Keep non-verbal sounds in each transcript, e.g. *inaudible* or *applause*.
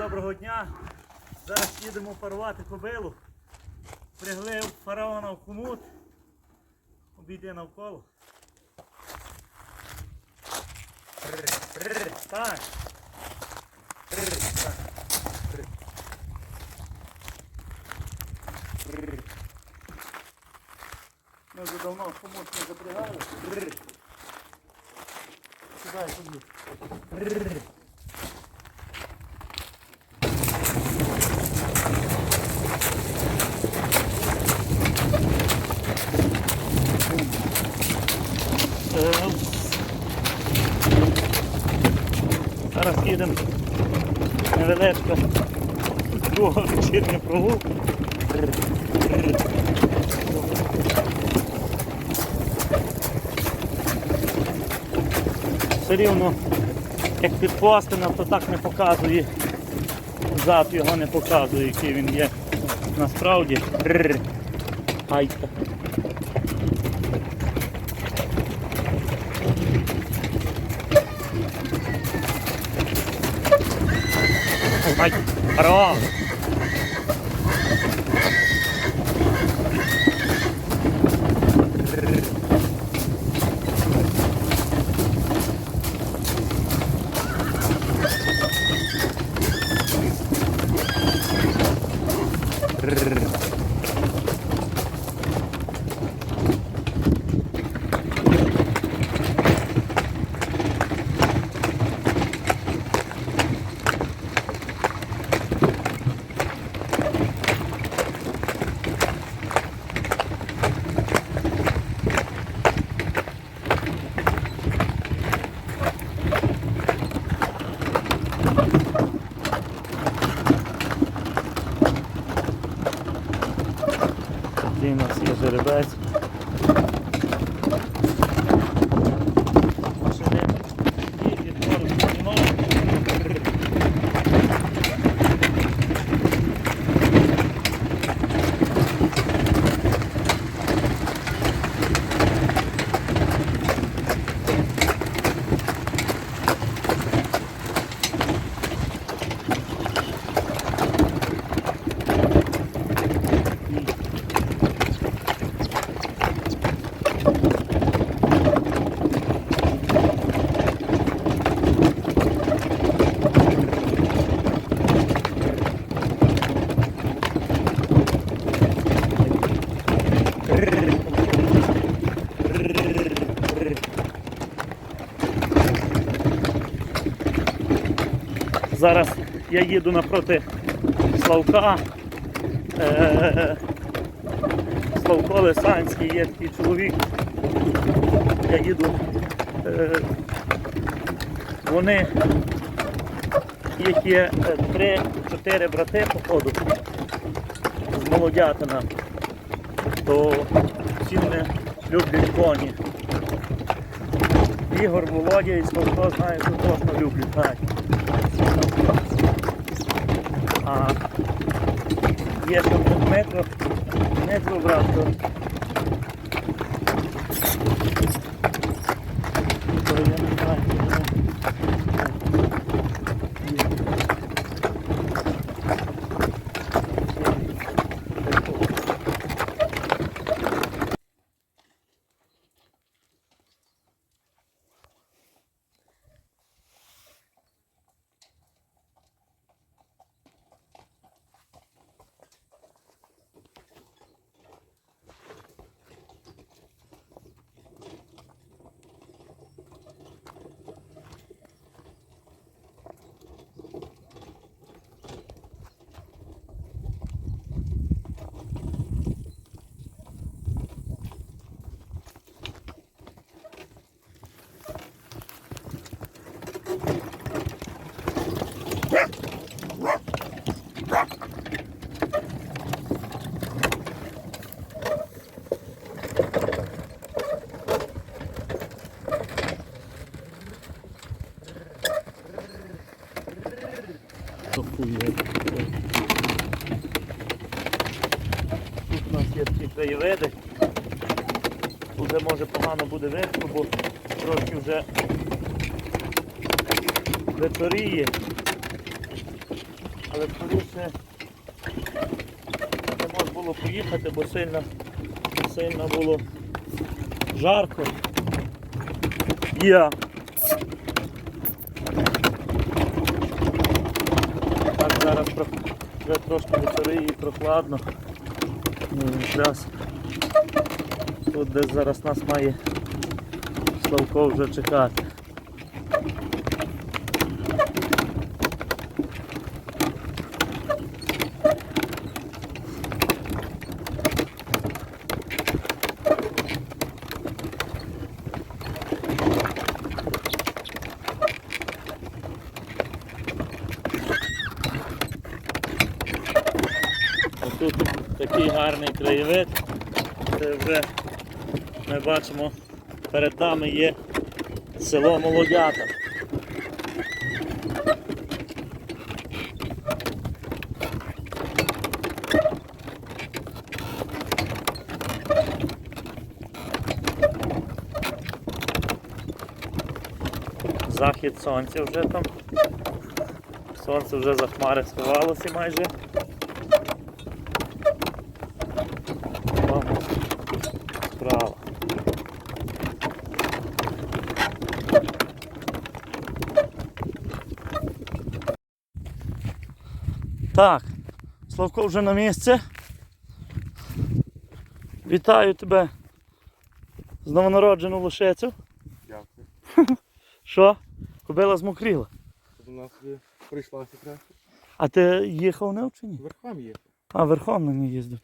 доброго дня. Зараз їдемо парувати кобилу. Пригли фараона в хомут. Обійди навколо. Так. Ми вже давно в хомут не запрягали. Прр. Сідай Зараз їдемо невеличка друга вечірня прогулка. Все рівно, як підпостина, то так не показує. Зад його не показує, який він є насправді. Рррр. Гайка. Ай, хорош. Такий у Зараз я їду напроти Славка. Е, Славко Лисанський є такий чоловік. Я їду. Е, вони їх є е, три-чотири брати походу з молодятина. То всі вони люблять коні. Ігор, Володя і Славко знаю, що точно люблять. Так. А є ще Дмитро, Дмитро брат, то то я не знаю. Тут у нас є такі краєвиди. Уже може погано буде видно, бо трошки вже вечоріє. Але скоріше не можна було поїхати, бо сильно, сильно було жарко. Я. Так, зараз вже трошки вечори і прохладно. Якраз тут десь зараз нас має Славко вже чекати. Тут такий гарний краєвид. Це вже ми бачимо, перед нами є село Молодята. Захід сонця вже там. Сонце вже за хмари сховалося майже. Так, Славко вже на місці. Вітаю тебе з новонароджену лошицю. Дякую. *laughs* Що? Кобила змокріла. До нас вже прийшлася краще. А ти їхав не чи ні? Верхом є. А верхом на ній їздив.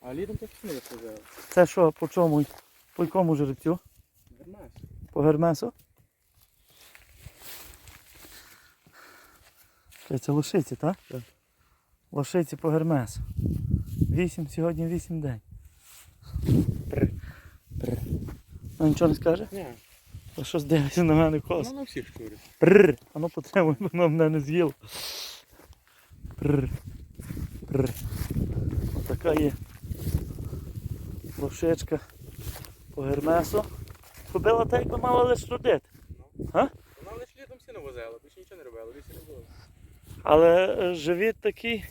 А літом так не сказали. Це що, по чому? По якому жеребцю? Вернаш. По Гермесу? Це лошиці, так? Так. Лошиці по Гермесу. Вісім, сьогодні вісім день. Пр. Пр. Ну нічого не скаже? Ні, А що здивиться на мене кос? воно на всіх щурить. Пррр. А ну потримуй, воно мене не з'їло. Пррр. Пррр. Така є лошичка по Гермесу. Кобила так якби мала лише родити. Вона лише літом сіно возила, більше нічого не робила, більше не було. Але е, живіт такий,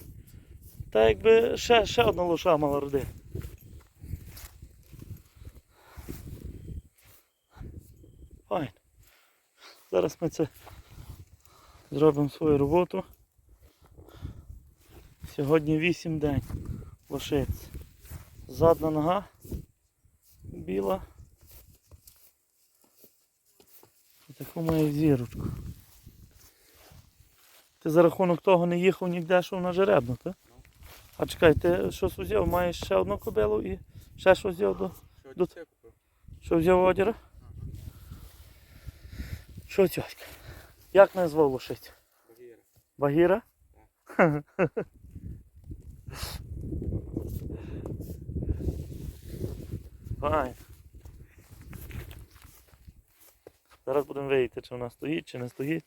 та якби ще, ще одна лоша мала родити. Файн. Зараз ми це зробимо свою роботу. Сьогодні 8 день лошиць. Задна нога біла. І таку має зірочку. Ти за рахунок того не їхав ніде, що на жеребну, так? А чекай, ти щось взяв, маєш ще одну кобилу і ще щось взяв до. Тут. купив? Що взяв одіра? Що тьоська? Як назвав лошицю? Багіра. Багіра? Файн. Зараз будемо вийти, чи вона стоїть, чи не стоїть.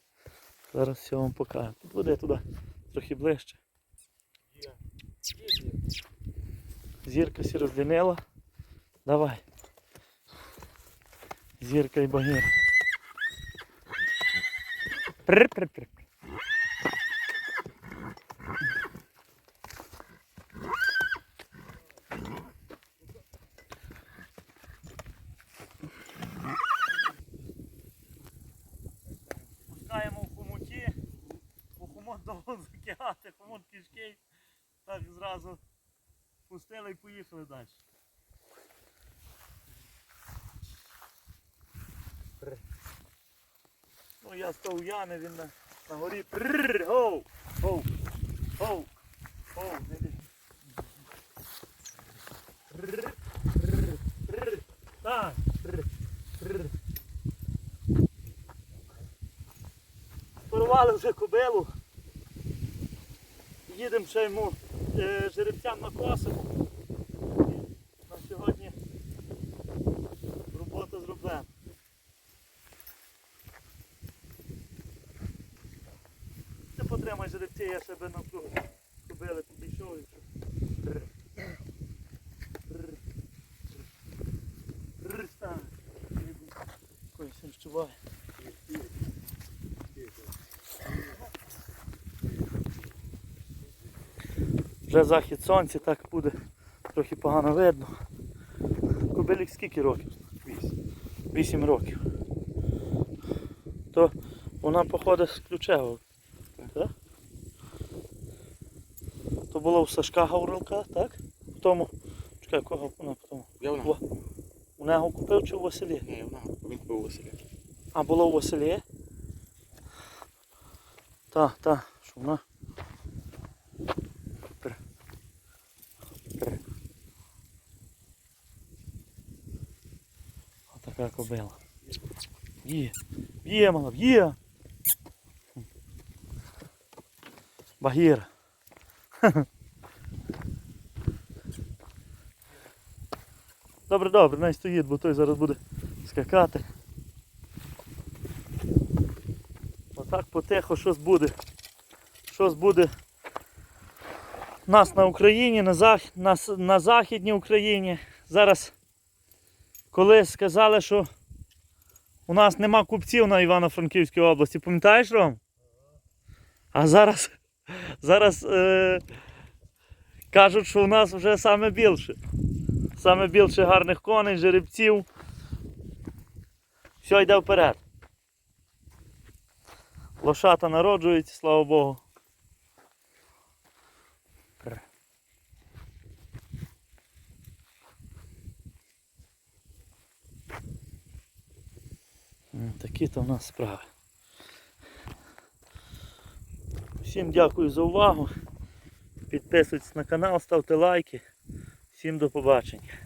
Зараз все вам покажу. Підведи туди трохи ближче. Зірка сі розлінила. Давай. Зірка і багір. Пускаємо в хомуті, бо хомут довго закигати, хомут кишкий. Так зразу пустили і поїхали далі. Ну я став Яни, він на, на горі. Прррр, гоу, гоу, гоу, гоу. Так, прррр. Вже кобилу. Їдемо ще йому жеребцям на косику. На сьогодні робота зроблена. Ти потримай жеребці, я себе навкруг кобили підійшов і все. Бррр. Вже захід сонця, так буде трохи погано видно. Кобилік скільки років? Вісім. Вісім років. То вона походить з ключевого. Так? То було у Сашка Гаврилка, так? В тому. Чекай, кого вона потім? Я вона. Во. У нього купив чи у Василі? Ні, вона. Він був у Василі. А було у Василі? Так, так, що вона. Отака кобила. Є. Є, мала, є. Багіра. *laughs* Добре, добре, най стоїть, бо той зараз буде скакати. Отак потихо щось буде. Щось буде нас на Україні, на, зах... на, на Західній Україні. Зараз, коли сказали, що у нас нема купців на Івано-Франківській області, пам'ятаєш, Ром? А зараз, зараз е... кажуть, що у нас вже саме більше. Саме більше гарних коней, жеребців. Все йде вперед. Лошата народжуються, слава Богу. Такі то в нас справи. Всім дякую за увагу. Підписуйтесь на канал, ставте лайки. Всім до побачення.